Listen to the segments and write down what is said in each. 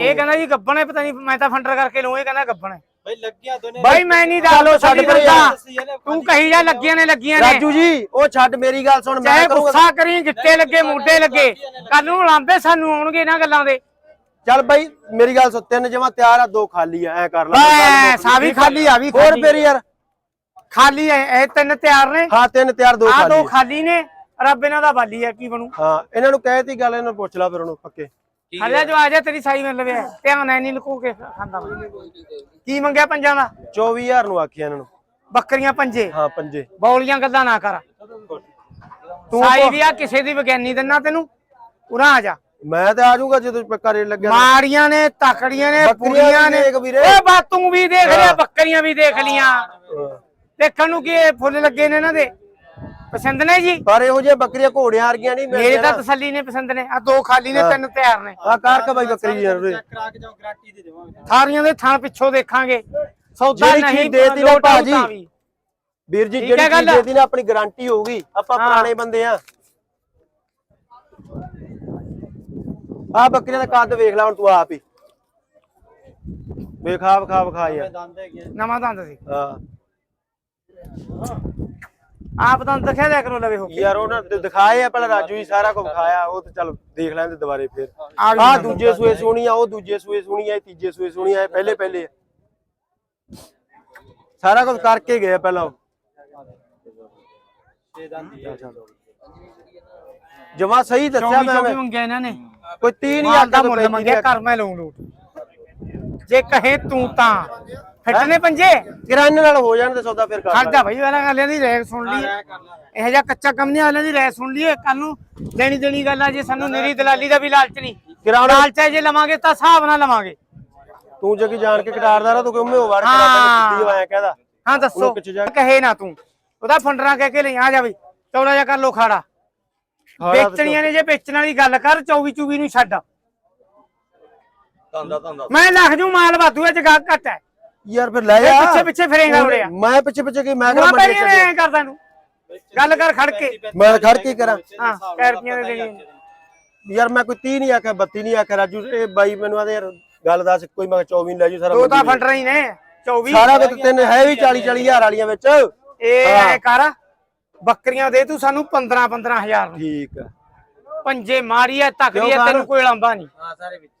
ਇਹ ਕਹਿੰਦਾ ਜੀ ਗੱਬਣ ਹੈ ਪਤਾ ਨਹੀਂ ਮੈਂ ਤਾਂ ਫੰਡਰ ਕਰਕੇ ਲਊਂ ਇਹ ਕਹਿੰਦਾ ਗੱਬਣ ਹੈ। ਬਈ ਲੱਗਿਆ ਦੋਨੇ ਬਾਈ ਮੈਂ ਨਹੀਂ ਚਲੋ ਦੱਸੋ ਛੱਡ ਪਰੇ। ਤੂੰ ਕਹੀ ਜਾ ਲੱਗੀਆਂ ਨੇ ਲੱਗੀਆਂ ਨੇ। ਰਾਜੂ ਜੀ ਉਹ ਛੱਡ ਮੇਰੀ ਗੱਲ ਸੁਣ ਮੈਂ ਕਰੂੰਗਾ ਗੁੱਸਾ ਕਰੀ ਗਿੱਟੇ ਲੱਗੇ ਮੋਢੇ ਲੱਗੇ। ਕੱਲ ਨੂੰ ਲਾਂਬੇ ਸਾਨੂੰ ਆਉਣਗੇ ਇਹਨਾਂ ਗੱਲਾਂ ਦੇ। ਚੱਲ ਬਾਈ ਮੇਰੀ ਗੱਲ ਸੁਣ ਤਿੰਨ ਜਮਾ ਤਿਆਰ ਆ ਦੋ ਖਾਲੀ ਆ ਐ ਕਰ ਲੈ ਬਸ ਆ ਵੀ ਖਾਲੀ ਆ ਵੀ ਹੋਰ ਫੇਰ ਯਾਰ। ਖਾਲੀ ਐ ਇਹ ਤਿੰਨ ਤਿਆਰ ਨੇ। ਹਾਂ ਤਿੰਨ ਤਿਆਰ ਦੋ ਆ ਖਾਲੀ ਦੋ ਆ। ਖਾਲੀ ਨੇ। ਰੱਬ ਇਹਨਾਂ ਦਾ ਬਾਲੀ ਆ ਕੀ ਬਣੂ? ਹਾਂ ਇਹਨਾਂ ਨੂੰ ਕਹਿ ਤੀ ਗੱਲ ਇਹਨਾਂ ਨੂੰ ਪੁੱਛ ਲਾ ਫਿਰ ਉਹਨੂੰ ਪੱਕੇ। ਹਲੇ ਜੋ ਆ ਜਾ ਤੇਰੀ ਸਾਈ ਮਿਲ ਲਵੇ। ਧਿਆਨ ਐ ਨਹੀਂ ਲੁਕੋ ਕੇ ਖਾਂਦਾ ਮੈਂ। ਕੀ ਮੰਗਿਆ ਪੰਜਾਂ ਦਾ? 24000 ਨੂੰ ਆਖਿਆ ਇਹਨਾਂ ਨੂੰ। ਬੱਕਰੀਆਂ ਪੰਜੇ। ਹਾਂ ਪੰਜੇ। ਬੌਲੀਆਂ ਗੱਲਾਂ ਨਾ ਕਰ। ਤੂੰ ਸਾਈ ਵੀ ਆ ਕਿਸੇ ਦੀ ਵਿਗਿਆਨੀ ਦਿੰਨਾ ਤੈਨੂੰ। ਉਰਾਂ ਆ ਜਾ। ਮੈਂ ਤੇ ਆ ਜਾਊਂਗਾ ਜਦੋਂ ਪੱਕਾ ਰੇਟ ਲੱਗਿਆ ਤਾਂ। ਮਾੜੀਆਂ ਨੇ ਤਕੜੀਆਂ ਨੇ ਬੱਕਰੀਆਂ ਪੁਰੀਆਂ ਵੀ ਨੇ। ਦੇਖ ਵੀਰੇ। ਓਏ ਬਾ ਤੂੰ ਵੀ ਦੇਖ ਲਿਆ ਬੱਕਰੀਆਂ ਵੀ ਦੇਖ ਲੀਆਂ। ਹਾਂ। ਦੇਖਣ ਨੂੰ ਕੀ ਇਹ ਫੁੱਲ ਲੱਗੇ ਨੇ ਇਹਨਾਂ ਦੇ। ਪਸੰਦ ਨੇ ਜੀ? ਪਰ ਇਹੋ ਜਿਹੇ ਬੱਕਰੀਆਂ ਘੋੜਿਆਂ ਵਰਗੀਆਂ ਨਹੀਂ ਮੇਰੇ ਤਾਂ। ਤਸੱਲੀ ਨੇ ਪਸੰਦ ਨੇ। ਆ ਦੋ ਖਾਲੀ ਨੇ ਤਿੰਨ ਤਿਆਰ ਨੇ। ਆ ਕਾਰ ਕਾ ਬਾਈ ਬੱਕਰੀ ਯਾਰ ਉਰੇ। ਕਰਾ ਕੇ ਜਾਓ ਗਾਰੰਟੀ ਦੇ ਦੇਵਾਂਗੇ। ਸਾਰੀਆਂ ਦੇ ਥਾਂ ਪਿੱਛੋਂ ਦੇਖਾਂਗੇ। ਸੌਦਾ ਨਹੀਂ ਦੇਤੀ ਨਾ ਭਾਜੀ। ਵੀਰ ਜੀ ਜਿਹੜੀ? ਚੀਜ਼ ਦੇਤੀ ਨਾ ਆਪਣੀ ਗਾਰੰਟੀ ਹੋਊਗੀ। ਆਪਾਂ। ਪੁਰਾਣੇ ਬੰਦੇ ਆ। ਆ ਬੱਕਰੀਆਂ ਦਾ ਕੱਦ ਵੇਖ ਲੈ ਹੁਣ ਤੂੰ ਆਪ ਹੀ। ਵੇਖਾ ਵਿਖਾ ਵਿਖਾ ਯਾਰ। ਨਵਾਂ ਦੰਦ ਸੀ। ਹਾਂ। ਆਪ ਦੰਦ ਦਿਖਾ ਦਿਆ ਕਰੋ ਲਵੇ ਹੋ ਕੇ। ਯਾਰ ਉਹਨਾਂ ਨੇ ਦਿਖਾਏ ਆ ਪਹਿਲਾਂ ਰਾਜੂ ਹੀ ਸਾਰਾ ਕੁਝ ਖਾਇਆ ਉਹ ਤੇ ਚੱਲ ਦੇਖ ਲੈਂਦੇ ਦੁਬਾਰੇ ਫੇਰ। ਆ ਦੂਜੇ ਸੂਏ ਸੋਹਣੀ ਆ ਉਹ ਦੂਜੇ ਸੂਏ ਸੋਹਣੀ ਆ ਤੀਜੇ ਸੂਏ ਸੋਹਣੀ ਆ ਪਹਿਲੇ ਪਹਿਲੇ। ਸਾਰਾ ਕੁਝ ਕਰਕੇ ਗਏ ਪਹਿਲਾਂ। ਜਮਾ ਸਹੀ ਦੱਸਿਆ ਮੈਂ ਚੌਵੀ ਮੰਗਿਆ ਇਹਨਾਂ ਨੇ। ਕੋਈ 30 ਨਹੀਂ ਮਾਲ ਦਾ ਮੁੱਲ ਮੰਗਿਆ ਕਰ ਮੈਂ ਲਊਂ ਲੂਟ। ਜੇ ਕਹੇ ਤੂੰ ਤਾਂ। ਫਿੱਟਨੇ ਪੰਜੇ? ਕਿਰਾਨੇ ਨਾਲ ਹੋ ਜਾਣ ਤੇ ਸੌਦਾ ਫਿਰ ਕਰ ਖੜ ਜਾ ਭਾਈ ਵਾਲਾ ਗੱਲਾਂ ਦੀ ਰਹਿ ਸੁਣ ਲਈ। ਕਰ ਇਹੋ ਜਿਹਾ ਕੱਚਾ ਕੰਮ ਨਹੀਂ ਵਾਲਿਆਂ ਦੀ ਰਹਿ ਸੁਣ ਲਈਏ। ਕੱਲ ਨੂੰ ਦੇਣੀ ਦੇਣੀ ਗੱਲ ਆ ਜੇ ਸਾਨੂੰ ਨਿਰੀ ਦਲਾਲੀ ਦਾ ਵੀ ਲਾਲਚ ਨਹੀਂ। ਕਿਰਾਣਾ ਲਾਲਚ ਹੈ ਜੇ ਲਵਾਂਗੇ ਤਾਂ ਹਿਸਾਬ ਨਾਲ ਲਵਾਂਗੇ। ਤੂੰ ਜੇ ਕੀ ਜਾਣ ਕੇ ਕਟਾਰਦਾ ਤੂੰ ਕਿਉਂ ਹੋ ਵੜ ਕੇ ਹਾਂ। ਆਇਆ ਕਹਦਾ? ਹਾਂ ਦੱਸੋ। ਉਹਨੂੰ ਪਿੱਛੇ ਜਾ- ਕਹੇ ਨਾ ਤੂੰ। ਉਹਦਾ ਫੰਡਰਾ ਕਹਿ ਕੇ ਲਈ ਆ ਜਾ ਬਈ। ਚੌੜਾ ਜਿਹਾ ਕਰ ਲੋ ਖਾੜਾ। ਵੇਚਣੀਆਂ ਨੇ ਜੇ ਵੇਚਣ ਵਾਲੀ ਗੱਲ ਕਰ 24 24 ਨੂੰ ਛੱਡ। ਧੰਦਾ ਧੰਦਾ। ਮੈਂ ਲੱਖ ਜੂ ਮਾਲ ਵਾਧੂ ਹੈ ਜਗਾ ਘੱਟ ਹੈ। ਯਾਰ ਫਿਰ ਲੈ ਜਾ ਪਿੱਛੇ ਪਿੱਛੇ ਫਿਰੇਗਾ ਉਰਿਆ ਮੈਂ ਪਿੱਛੇ ਪਿੱਛੇ ਕੀ ਮੈਂ ਮੈਂ ਮੰਡੀ ਪਹਿਲੀ ਐ ਕਰਦਾ ਨੂੰ ਗੱਲ ਕਰ ਖੜ ਕੇ। ਮੈਂ ਖੜ ਕੇ ਕਰਾਂ। ਹਾਂ ਰੁਪਈਆਂ ਦੇ। ਦੇਣੀ ਯਾਰ ਮੈਂ ਕੋਈ 30 ਨਹੀਂ ਆਖਿਆ 32 ਨਹੀਂ ਆਖਿਆ ਰਾਜੂ ਇਹ ਬਾਈ ਮੈਨੂੰ ਆਦੇ ਯਾਰ ਗੱਲ ਦੱਸ ਕੋਈ ਮੈਂ 24 ਨਹੀਂ ਲੈ ਜੂ ਸਾਰਾ ਦੋ ਤਾਂ ਮੰਡੀ ਫੰਡਰਾ ਹੀ ਨੇ 24 ਸਾਰਾ ਕੁਝ ਤਿੰਨ ਹੈ ਵੀ 40 40 ਹਜ਼ਾਰ ਵਾਲੀਆਂ ਵਿੱਚ। ਇਹ। ਐ ਕਰ ਬੱਕਰੀਆਂ ਦੇ ਤੂੰ ਸਾਨੂੰ 15 15000 ਨੂੰ ਠੀਕ ਆ। ਪੰਜੇ ਮਾਰੀ ਐ ਤਕੜੀ ਐ ਕਿਉਂ ਤੈਨੂੰ ਕਰ? ਕੋਈ ਲਾਂਬਾ ਨਹੀਂ ਹਾਂ ਸਾਰੇ ਵਿੱਚ।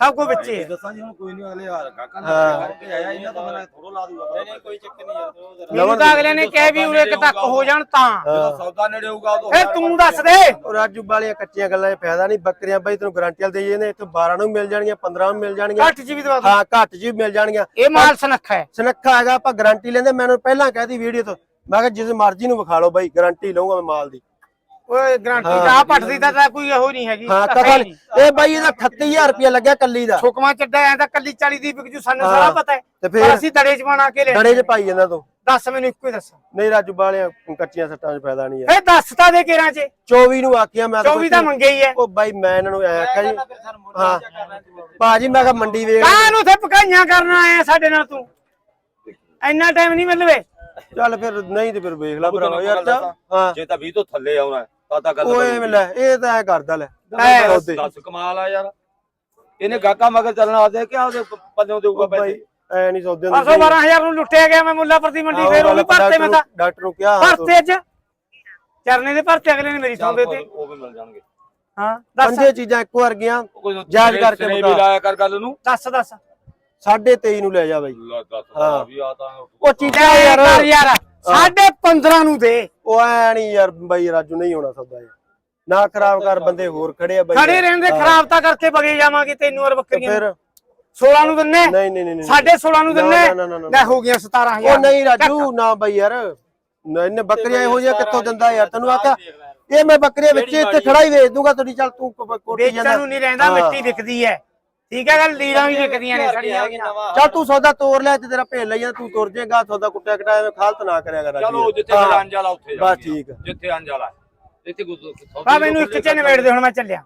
ਸਭ ਕੁਝ ਵਿੱਚੇ ਹੈ। ਦੱਸਾਂ ਜੀ ਹੁਣ ਕੋਈ ਨਹੀਂ ਅਗਲੇ ਹਾਰ ਕਾਕਾ। ਕਰਕੇ ਆਇਆ ਇਹਨਾਂ ਤੋਂ ਮੈਂ ਥੋੜੋ ਲਾ ਦੂਗਾ। ਨਹੀਂ ਨਹੀਂ ਕੋਈ ਚੱਕਰ ਨਹੀਂ ਯਾਰ ਉਹ ਜ਼ਰਾ- ਮੈਨੂੰ ਤਾਂ ਅਗਲੇ ਨੇ ਕਿਹਾ ਵੀ ਉਰੇ ਤੱਕ ਹੋ ਜਾਣ ਤਾਂ। ਜਦੋਂ ਸੌਦਾ ਨੇੜੇ ਹੋਊਗਾ ਉਦੋਂ ਫਿਰ ਤੂੰ ਦੱਸ ਦੇ। ਉਹ ਰਾਜੂ ਵਾਲੀਆਂ ਕੱਚੀਆਂ ਗੱਲਾਂ 'ਚ ਫਾਇਦਾ ਨਹੀਂ ਬੱਕਰੀਆਂ ਬਾਈ ਤੈਨੂੰ ਗਾਰੰਟੀ ਵਾਲ ਦੇਈਏ ਨੇ ਇੱਥੇ 12 ਨੂੰ ਵੀ ਮਿਲ ਜਾਣਗੀਆਂ 15 ਨੂੰ ਮਿਲ ਜਾਣਗੀਆਂ। ਘੱਟ ਜੀ ਵੀ ਦਵਾ ਦੂੰ। ਹਾਂ ਘੱਟ ਜੀ ਮਿਲ ਜਾਣਗੀਆਂ। ਇਹ ਮਾਲ ਸਨੱਖਾ ਹੈ। ਸੁਨੱਖਾ ਹੈਗਾ ਆਪਾਂ ਗਾਰੰਟੀ ਲੈਂਦੇ ਮੈਨੂੰ ਪਹਿਲਾਂ ਕਹਿਤੀ ਵੀਡੀਓ ਤੋਂ। ਮੈਂ ਕਿਹਾ ਜਿਸ ਮਰਜ਼ੀ ਨੂੰ ਵਿਖਾ ਲਓ ਬਾਈ ਗਾਰੰਟੀ ਲਊਂਗਾ ਮੈਂ ਮਾਲ ਦੀ। ਓਏ ਗਰੰਟੀ ਦਾ ਆਹ ਪੱਟਦੀ ਤਾਂ ਤਾਂ ਕੋਈ ਇਹੋ ਨਹੀਂ ਹੈਗੀ। ਹਾਂ ਧੱਕਾ ਕਥਾ ਹੀ ਨਹੀਂ। ਇਹ ਬਾਈ ਇਹਦਾ 38000 ਰੁਪਇਆ ਲੱਗਿਆ ਕੱਲੀ ਦਾ। ਛੁਕਮਾ ਚੱਡਾ ਐ ਤਾਂ ਕੱਲੀ 40 ਦੀ ਵਿਕ ਜੂ ਸਾਨੂੰ ਹਾਂ। ਸਾਰਾ ਪਤਾ ਹੈ। ਤੇ ਪਰ ਫਿਰ ਅਸੀਂ ਦੜੇ ਚ ਬਣਾ ਕੇ ਲੈ ਡੜੇ 'ਚ ਪਾਈ ਜਾਂਦਾ ਤੂੰ। ਦੱਸ ਮੈਨੂੰ ਇੱਕੋ ਹੀ ਦੱਸ। ਨਹੀਂ ਰਾਜੂ ਵਾਲਿਆਂ ਕੱਚੀਆਂ ਸੱਟਾਂ 'ਚ ਫਾਇਦਾ ਨਹੀਂ ਹੈ। ਇਹ ਦੱਸ ਤਾਂ ਦੇ ਕੇਰਾਂ ਚ। 24 ਨੂੰ ਆਖਿਆ ਮੈਂ 24 ਤਾਂ ਮੰਗੇ ਹੀ ਹੈ। ਉਹ ਬਾਈ ਮੈਂ ਇਹਨਾਂ ਨੂੰ ਐ ਆਖਿਆ ਜੀ। ਫਿਰ ਸਾਨੂੰ ਮੁੱਲ ਹਾਂ। ਜਾ ਕਰਨਾ ਤੂੰ ਭਾਜੀ ਮੈਂ ਕਿਹਾ ਮੰਡੀ ਵੇਖ ਕਾਂ ਨੂੰ ਉੱਥੇ ਪਕਾਈਆਂ ਕਰਨ ਆਇਆ ਸਾਡੇ ਨਾਲ ਤੂੰ? ਇੰਨਾ ਟਾਈਮ ਨਹੀਂ ਮਿਲਵੇ? ਚੱਲ ਫਿਰ ਨਹੀਂ ਤੇ ਫਿਰ ਵੇਖ ਲੈ ਭਰਾ ਯਾਰ ਤਾਂ ਹਾਂ। ਜੇ ਤਾਂ 20 ਤੋਂ ਥੱਲੇ ਆਉਣਾ ਤਾਂ ਤਾਂ ਗੱਲ ਓਏ ਬਣੂਗੀ। ਲੈ ਇਹ ਤਾਂ ਐ ਕਰਦਾ ਲੈ। ਐ ਦੱਸ ਦੱਸ ਕਮਾਲ ਆ ਯਾਰ। ਇਹਨੇ ਗਾਕਾ ਮਗਰ ਚੱਲਣਾ ਆਦੇ ਕਿ ਉਹਦੇ ਪੱਲਿਓਂ ਦੇਊਗਾ ਉਹ ਬਾਈ ਪੈਸੇ? ਐ ਨਹੀਂ ਸੌਦੇ 500 12000 ਨੂੰ ਲੁੱਟਿਆ ਗਿਆ ਮੈਂ ਮੁੱਲਾਪੁਰ ਮੰਡੀ ਫੇਰ ਉਹ ਵੀ ਭਰਤੇ ਮੈਂ ਤਾਂ। ਡਾਕਟਰ ਨੂੰ ਕਿਹਾ ਭਰਤੇ ਅੱਜ। ਚਰਨੇ ਦੇ ਭਰਤੇ ਅਗਲੇ ਨੇ ਮੇਰੀ ਚੱਲ ਸੌਦੇ ਤੇ। ਉਹ ਵੀ ਮਿਲ ਜਾਣਗੇ। ਹਾਂ ਦੱਸ। ਪੰਜੇ ਚੀਜ਼ਾਂ ਇੱਕੋ ਵਰਗੀਆਂ ਉਹ ਕੋਈ ਜਾਇਜ਼ ਕਰਕੇ ਸਿਰੇ ਬਤਾ। ਵੀ ਲਾਇਆ ਕਰ ਗੱਲ ਨੂੰ। ਦੱਸ ਦੱਸ। ਸਾਢੇ 23 ਨੂੰ ਲੈ ਜਾ ਬਾਈ। ਦੱਸ ਹਾਂ। ਵੀ ਆ ਤਾਂ ਉਹ ਚੀਜ਼ਾਂ ਯਾਰ। ਯਾਰ। ਸਾਢੇ 15 ਨੂੰ ਦੇ। ਉਹ ਐ ਨਹੀਂ ਯਾਰ ਬਾਈ ਰਾਜੂ ਨਹੀਂ ਹੋਣਾ ਸੌਦਾ ਯਾਰ ਨਾ ਖਰਾਬ ਕਰ ਬੰਦੇ ਹੋਰ ਖੜੇ ਆ ਬਾਈ। ਖੜੇ ਰਹਿੰਦੇ ਹਾਂ। ਖਰਾਬ ਤਾਂ ਕਰਕੇ ਬਗੇ ਜਾਵਾਂਗੇ ਤੈਨੂੰ ਔਰ ਬੱਕਰੀਆਂ ਫਿਰ? 16 ਨੂੰ ਦਿੰਨੇ? ਨਹੀਂ ਨਹੀਂ ਨਹੀਂ। ਸਾਢੇ 16 ਨੂੰ ਦਿੰਨੇ। ਲੈ ਹੋ ਗਈਆਂ 17000 ਉਹ ਨਹੀਂ ਰਾਜੂ ਨਾ ਬਾਈ ਯਾਰ। ਇਹਨੇ ਬੱਕਰੀਆਂ ਇਹੋ ਜਿਹੀਆਂ ਕਿੱਥੋਂ ਦਿੰਦਾ ਯਾਰ? ਤੈਨੂੰ ਆਖਿਆ ਇਹ ਮੈਂ ਬੱਕਰੀਆਂ ਵਿੱਚ ਇੱਥੇ ਖੜਾ ਹੀ ਵੇਚ ਦੂੰਗਾ ਤੁਹਾਡੀ ਚੱਲ ਤੂੰ ਕੋਟੀ ਵੇਚਣ ਜਾਂਦਾ। ਨੂੰ ਨਹੀਂ ਰਹਿੰਦਾ। ਮਿੱਟੀ ਵਿਕਦੀ ਹੈ। ਠੀਕ ਹੈ ਗੱਲ ਲੀਰਾਂ ਵੀ ਵਿਕਦੀਆਂ ਨੇ ਸੜੀਆਂ ਚੱਲ ਤੂੰ ਸੌਦਾ ਤੋੜ ਲੈ ਤੇ ਤੇਰਾ ਭੇਲ ਲਈ ਜਾਂ ਤੂੰ ਤੁਰ ਜਾਏਗਾ ਸੌਦਾ ਕੁੱਟਿਆ ਕਟਾਇਆ ਖਾਲਤ ਨਾ ਕਰਿਆ ਕਰ ਚਲੋ ਯਾਰ। ਜਿੱਥੇ। ਮੇਰਾ ਅੰਜਾਲਾ ਉੱਥੇ ਬਸ ਜਾਈਏ। ਠੀਕ। ਜਿੱਥੇ ਅੰਜਾਲਾ ਇੱਥੇ ਗੁੱਸ ਆ ਮੈਨੂੰ ਇੱਕ ਚ ਨਿਬੇੜ ਦੇ ਹੁਣ ਮੈਂ ਚੱਲਿਆ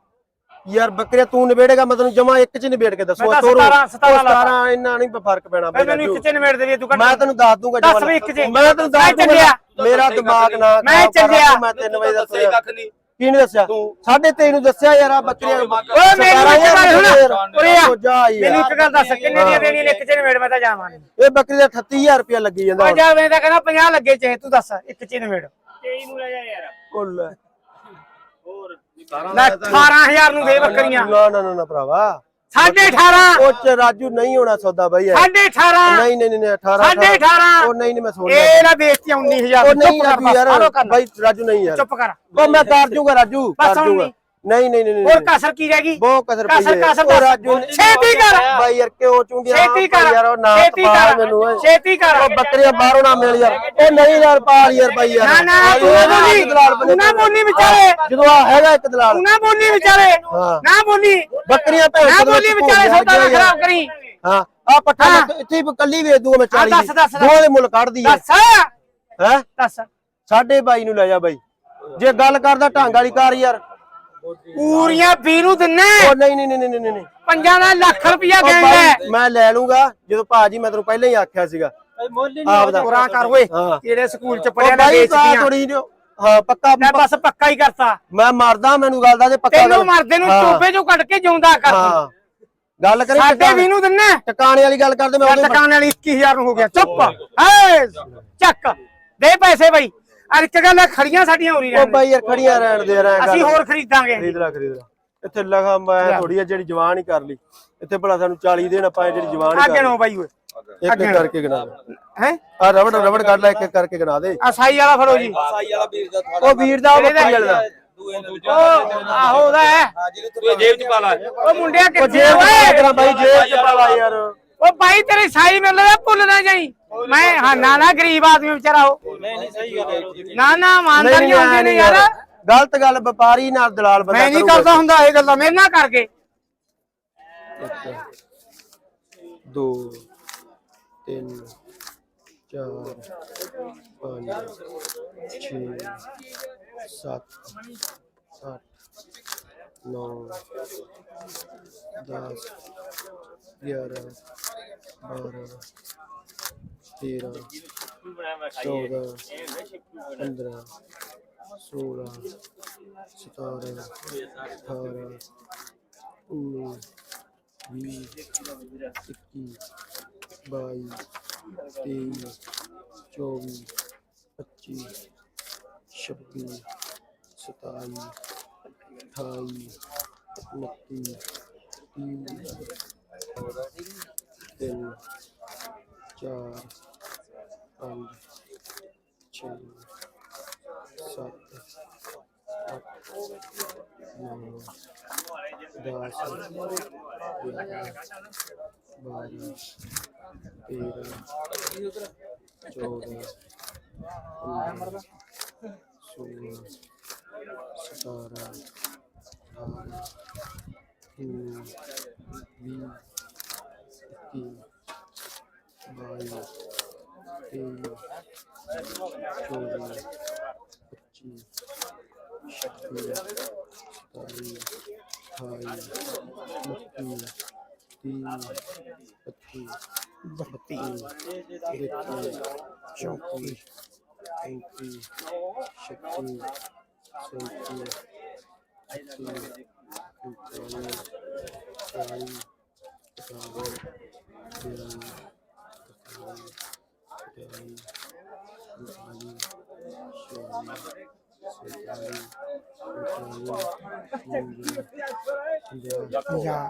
ਯਾਰ ਬੱਕਰੀਆਂ ਤੂੰ ਨਿਬੇੜੇਗਾ ਮੈਂ ਤੈਨੂੰ ਜਮਾ ਇੱਕ ਚ ਨਿਬੇੜ ਕੇ ਦੱਸੂ ਤੋਰੋ। 17 ਉਹ 17 ਲਾ 17 ਇੰਨਾ ਨਹੀਂ ਫ਼ਰਕ ਪੈਣਾ ਮੈਨੂੰ ਇੱਕ ਚ ਨਿਬੇੜ ਦੇ ਵੀ ਤੂੰ ਮੈਂ ਤੈਨੂੰ ਦੱਸ ਦੂੰਗਾ ਦੱਸ ਜਮਾਂ। ਵੀ ਇੱਕ ਚ। ਮੈਂ ਤੈਨੂੰ ਦੱਸ ਦੂੰਗਾ। ਮੇਰਾ ਦਿਮਾਗ ਨਾ ਮੈਂ ਚੱਲਿਆ। ਮੈਂ 3 ਵਜੇ ਦੱਸਿਆ ਦੱਸਿਆ ਕੱਖ ਨਹੀਂ ਕੀ ਨਹੀਂ ਦੱਸਿਆ? ਸਾਢੇ 23 ਨੂੰ ਦੱਸਿਆ ਯਾਰ ਆ ਬੱਕਰੀਆਂ ਓਏ ਓਏ ਮੈਨੂੰ ਇੱਕ ਗੱਲ ਸੁਣ ਉਰੇ ਆ। ਮੈਨੂੰ ਇੱਕ ਗੱਲ ਦੱਸ ਕਿੰਨੇ ਦੀਆਂ ਦੇਣੀ ਲਿਖ ਚ ਨਿਬੇੜ ਮੈਂ ਤਾਂ ਜਾਵਾਂ। ਨੀ। ਇਹ ਬੱਕਰੀ ਦਾ 38000 ਰੁਪਇਆ ਲੱਗੀ ਜਾਂਦਾ। ਹੁਣ। ਜਾ ਮੈਂ ਤਾਂ ਕਹਿੰਦਾ 50 ਲੱਗੇ ਚਾਹੇ ਤੂੰ ਦੱਸ ਇੱਕ ਚ ਨਿਬੇੜ ਤੇਈ ਨੂੰ ਲੈ ਜਾ ਯਾਰ। ਉਹ ਲੈ। ਹੋਰ ਲੈ 18000 ਨੂੰ ਦੇ ਬੱਕਰੀਆਂ ਨਾ ਨਾ ਨਾ ਨਾ ਭਰਾਵਾ। ਸਾਢੇ 18 ਉਹ ਚ ਰਾਜੂ ਨਹੀਂ ਹੋਣਾ ਸੌਦਾ ਬਾਈ ਯਾਰ ਸਾਢੇ 18 ਨਹੀਂ ਨਹੀਂ ਨਹੀਂ 18 ਸਾਢੇ 18 ਉਹ ਨਹੀਂ ਨਹੀਂ ਮੈਂ ਸੁਣ ਇਹ ਨਾ ਬੇਇੱਜ਼ਤੀ 19000 ਉਹ ਨਹੀਂ ਚੁੱਪ ਕਰ। ਬਾਈ ਰਾਜੂ ਨਹੀਂ ਯਾਰ। ਚੁੱਪ ਕਰ। ਉਹ ਮੈਂ ਕਰ ਜੂਗਾ ਰਾਜੂ। ਬਸ ਕਰ ਹੁਣ ਜੂਗਾ। ਨਹੀਂ। ਨਹੀਂ ਨਹੀਂ ਹੋਰ ਕਸਰ ਕੀ ਰਹਿ ਗਈ? ਬਹੁਤ ਕਸਰ ਪਈ ਕਸਰ। ਕਸਰ। ਰਾਜੂ ਛੇਤੀ ਕਰ। ਬਾਈ ਯਾਰ ਕਿਉਂ ਚੁੰਡੀਆਂ ਛੇਤੀ ਕਰ। ਯਾਰ ਉਹ ਨਾ ਛੇਤੀ ਪਾ ਕਰ। ਮੈਨੂੰ। ਛੇਤੀ ਕਰ। ਉਹ ਬੱਕਰੀਆਂ ਬਾਹਰੋਂ ਨਾ ਮਿਲ ਯਾਰ। ਉਹ ਨਹੀਂ ਯਾਰ ਪਾਲ ਯਾਰ ਬਾਈ ਯਾਰ। ਨਾ ਨਾ ਤੂੰ ਬੋਲੀ ਦਲਾਲ ਬਣੇ ਤੂੰ ਨਾ ਬੋਲੀ ਵਿਚਾਰੇ ਜਦੋਂ ਆ ਹੈਗਾ ਇੱਕ ਦਲਾਲ। ਨਾ ਬੋਲੀ ਵਿਚਾਰੇ। ਨਾ ਬੋਲੀ। ਬੱਕਰੀਆਂ ਭੈਣ ਨਾ ਬੋਲੀ ਵਿਚਾਰੇ ਸੌਦਾ ਨਾ ਖਰਾਬ ਕਰੀ। ਹਾਂ। ਆ ਪੱਠਾ ਇੱਥੇ ਹੀ ਕੱਲੀ ਵੇਚ ਦੂੰਗਾ ਮੈਂ 40 ਦੱਸ, ਦੱਸ। ਦੋਵਾਂ ਦੇ ਮੁੱਲ ਕੱਢਦੀ ਹੈ ਦੱਸ। ਹੈ? ਦੱਸ। ਸਾਢੇ ਬਾਈ ਨੂੰ ਲੈ ਜਾ ਬਾਈ। ਜੇ ਗੱਲ ਕਰਦਾ ਢੰਗ ਵਾਲੀ ਕਰ ਯਾਰ। ਪੂਰੀਆਂ 20 ਨੂੰ ਦਿੰਨੇ ਉਹ ਨਹੀਂ ਨਹੀਂ ਨਹੀਂ ਨਹੀਂ ਨਹੀਂ ਨਹੀਂ। ਪੰਜਾਂ ਦਾ ਲੱਖ ਰੁਪਇਆ ਦੇਣਾ ਬਾਈ ਮੈਂ ਲੈ ਲੂੰਗਾ। ਜਦੋਂ ਭਾਜੀ ਮੈਂ ਤੈਨੂੰ ਪਹਿਲਾਂ ਹੀ ਆਖਿਆ ਸੀਗਾ। ਭਾਈ ਮੁੱਲ ਹੀ ਆਪ ਨਹੀਂ ਦਾ। ਪੁਰਾ ਕਰ ਓਏ। ਹਾਂ। ਕਿਹੜੇ ਸਕੂਲ ਚ ਪੜਿਆ ਨਾ ਵੇਚਦੀਆਂ ਹਾਂ ਪੱਕਾ ਮੈਂ ਬਸ ਪੱਕਾ ਹੀ ਕਰਤਾ। ਮੈਂ ਮਰਦਾ ਮੈਨੂੰ ਗੱਲ ਦਾ ਤੇ ਪੱਕਾ ਤੈਨੂੰ ਮਰਦੇ ਨੂੰ ਹਾਂ, ਟੋਪੇ ਚੋਂ ਕੱਢ ਕੇ ਜਿਉਂਦਾ ਕਰ। ਤੂੰ। ਹਾਂ। ਗੱਲ ਕਰੀ ਸਾਡੇ 20 ਨੂੰ ਦਿੰਨੇ ਟਿਕਾਣੇ ਵਾਲੀ ਗੱਲ ਕਰਦੇ ਮੈਂ ਦੁਕਾਨ ਵਾਲੀ 21000 ਨੂੰ ਹੋ ਗਿਆ। ਚੁੱਪ। ਹੈ ਚੱਕ। ਦੇ ਪੈਸੇ ਬਈ। ਅਰ ਇੱਕ ਗੱਲ ਆ, ਖੜੀਆਂ ਸਾਡੀਆਂ ਹੋਰੀ ਉਹ ਰਹਿਣ ਬਾਈ ਯਾਰ ਖੜੀਆਂ ਰਹਿਣ ਦੇ ਰਹਿ ਅਸੀਂ ਹੋਰ ਖਰੀਦਾਂਗੇ। ਖਰੀਦ ਲੈ ਖਰੀਦ ਲੈ। ਇੱਥੇ ਲਗਾ ਮੈਂ ਥੋੜੀ ਆ ਜਿਹੜੀ ਜਵਾਨ ਹੀ ਕਰ ਲਈ। ਇੱਥੇ ਭਲਾ ਸਾਨੂੰ 40 ਦੇਣਾ ਪਾਏ ਜਿਹੜੀ ਜਵਾਨ ਹੀ ਅੱਗੇ ਕਰ ਨੂੰ ਬਾਈ ਓਏ। ਇੱਕ ਕਰਕੇ ਗਿਣਾ ਹੈ? ਆ ਰਬੜ ਰਬੜ ਕੱਢ ਲੈ ਇੱਕ ਇੱਕ ਕਰਕੇ ਗਿਣਾ ਦੇ। ਆ ਸਾਈ ਵਾਲਾ ਫੜੋ ਜੀ। ਸਾਈ ਵਾਲਾ ਵੀਰ ਦਾ ਤੁਹਾਡਾ ਉਹ ਵੀਰ ਦਾ ਉਹ ਬੱਕਰੀ ਵਾਲੇ ਉਹ ਆਹੋ ਉਹਦਾ ਹੈ। ਤੂੰ ਜੇਬ ਚ ਪਾ ਲਾ। ਉਹ ਮੁੰਡਿਆ ਉਹ ਕਿੱਥੇ ਜੇਬ ਓਏ? ਕਰਾ ਬਾਈ ਜੇਬ ਚ ਪਾ ਲਾ ਯਾਰ। ਉਹ ਬਾਈ ਤੇਰੀ ਸਾਈ ਮਿਲ ਰਿਹਾ ਭੁੱਲ ਨਾ ਜਾਈ। ਮੈਂ ਹਾਂ ਨਾ ਨਾ ਗਰੀਬ ਆਦਮੀ ਵਿਚਾਰਾ ਉਹ। ਨਹੀਂ ਨਹੀਂ ਸਹੀ ਗੱਲ ਹੈ ਨਾ ਨਾ ਇਮਾਨਦਾਰੀ ਹੁੰਦੀ ਨਹੀਂ ਯਾਰ। ਗਲਤ ਗੱਲ ਵਪਾਰੀ ਨਾਲ ਦਲਾਲ ਬੰਦਾ ਮੈਂ ਨਹੀਂ ਕਰਦਾ ਹੁੰਦਾ ਇਹ ਗੱਲਾਂ ਮੇਰੇ ਨਾਲ ਕਰਕੇ। ਦੋ ਤਿੰਨ ਚਾਰ ਪੰਜ 6 7 8 9 10 11 12 तेरह चौदह पंद्रह सोलह सतारह अठारह उन्नीस बीस इक्कीस बाईस तेईस चौबीस पच्चीस छब्बीस सताईस अट्ठाईस उनतीस तीन तीन चार ਪੰਜ ਛੇ ਸੱਤ ਅੱਠ ਨੌ ਦਸ ਗਿਆਰਾਂ ਬਾਰਾਂ ਤੇਰਾਂ ਚੌਦਾਂ ਪੰਦਰਾਂ ਸੋਲਾਂ ਸਤਾਰਾਂ ਅਠਾਰਾਂ ਉੱਨੀ ਵੀਹ ਇੱਕੀ ਬਾਈ ਤੇਈ ਚੌਵੀ ਪੱਚੀ ਛੱਬੀ ਸਤਾਈ ਅਠਾਈ ਉਨੱਤੀ ਤੀਹ ਬੱਤੀ ਬੱਤੀ ਤੇਤੀ ਚੌਂਤੀ ਪੈਂਤੀ ਛੱਤੀ ਸੈਂਤੀ ਅੱਸੀ ਪੰਤਾਲੀ ਚਾਲੀ ਇਕਤਾਲੀ ਬਿਆਲੀ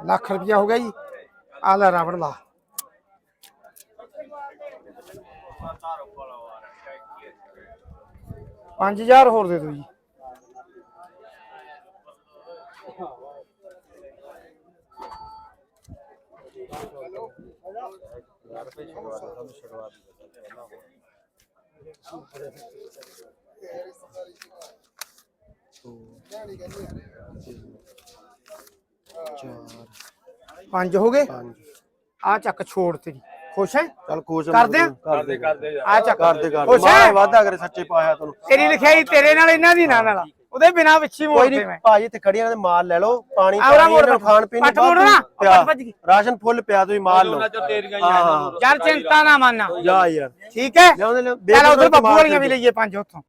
ਲੱਖ ਰੁਪਇਆ ਹੋ ਗਿਆ ਜੀ ਆ ਲੈ ਰਾਵਣ ਲਾ ਪੰਜ ਹਜ਼ਾਰ ਹੋਰ ਦੇ ਦਿਓ ਜੀ ਚਾਰ ਪੰਜ ਹੋ ਗਏ? ਆ ਚੱਕ ਛੋੜ ਤੇਰੀ। ਖੁਸ਼ ਹੈ? ਚੱਲ ਖੁਸ਼ ਕਰਦੇ ਆ? ਕਰਦੇ ਕਰਦੇ ਆ ਚੱਕ ਕਰਦੇ ਕਰਦੇ। ਖੁਸ਼ ਹੈ? ਵਾਦਾ ਕਰੇ ਸੱਚੇ ਪਾਇਆ ਤੈਨੂੰ। ਤੇਰੀ ਲਿਖਾਈ ਤੇਰੇ ਨਾਲ ਇਹਨਾਂ ਦੀ ਨਾ ਨਾਲ ਉਹਦੇ ਬਿਨਾ ਵਿੱਚੀ ਕੋਈ ਮੋੜਦੇ ਨਹੀਂ ਮੈਂ। ਭਾਜੀ ਇੱਥੇ ਖੜੀਆਂ ਨੇ ਮਾਲ ਲੈ ਲਓ ਪਾਣੀ ਆਵਰਾ ਮੋੜ ਖਾਣ ਪੀਣ ਪੱਟ ਮੋੜੋ ਨਾ। ਪੱਟ ਭੱਜ ਗਈ। ਰਾਸ਼ਨ ਫੁੱਲ ਪਿਆ ਤੁਸੀਂ ਮਾਲ ਲਓ। ਤੇਰੀਆਂ ਯਾਰ ਚਿੰਤਾ ਨਾ ਮੰਨ। ਜਾ ਯਾਰ। ਠੀਕ ਹੈ? ਲਿਆਉਂਦੇ ਨੇ ਚੱਲ ਉਧਰ ਬੱਬੂ ਵਾਲੀਆਂ ਵੀ ਲਈਏ ਪੰਜ ਉੱਥੋਂ।